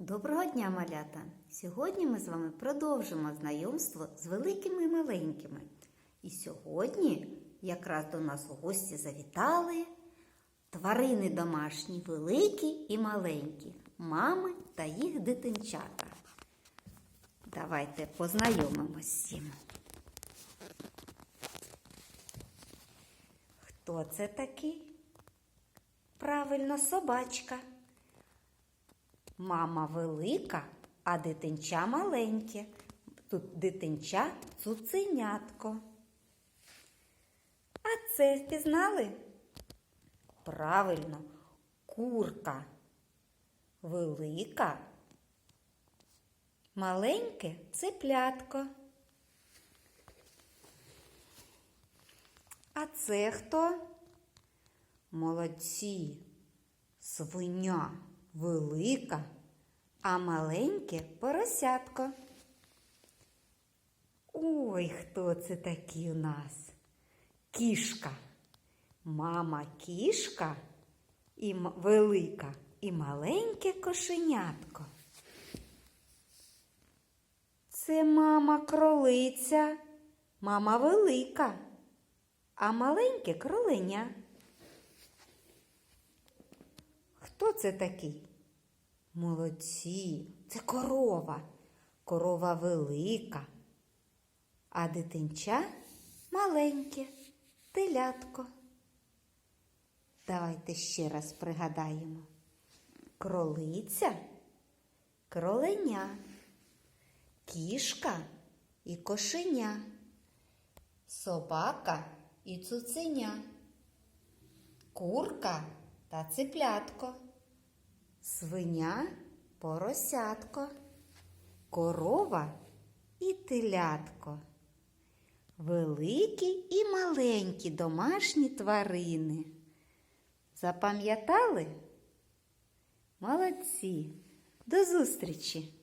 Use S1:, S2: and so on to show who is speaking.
S1: Доброго дня, малята! Сьогодні ми з вами продовжимо знайомство з великими і маленькими. І сьогодні якраз до нас у гості завітали тварини домашні, великі і маленькі, мами та їх дитинчата. Давайте познайомимось з цим. Хто це такий? Правильно, собачка. Мама велика, а дитинча маленьке. Тут дитинча цуценятко. А це впізнали? Правильно, курка. Велика. Маленьке цеплятко. А це хто? Молодці. Свиня велика, а маленьке поросятко. Ой, хто це такий у нас? Кішка. Мама кішка і велика, і маленьке кошенятко. Це мама кролиця, мама велика, а маленьке кроленя. Хто це такий? Молодці, це корова. Корова велика, а дитинча маленьке, телятко. Давайте ще раз пригадаємо. Кролиця, кроленя, кішка і кошеня, собака і цуценя, курка та цеплятко, свиня, поросятко, корова і телятко. Великі і маленькі домашні тварини. Запам'ятали? Молодці! До зустрічі!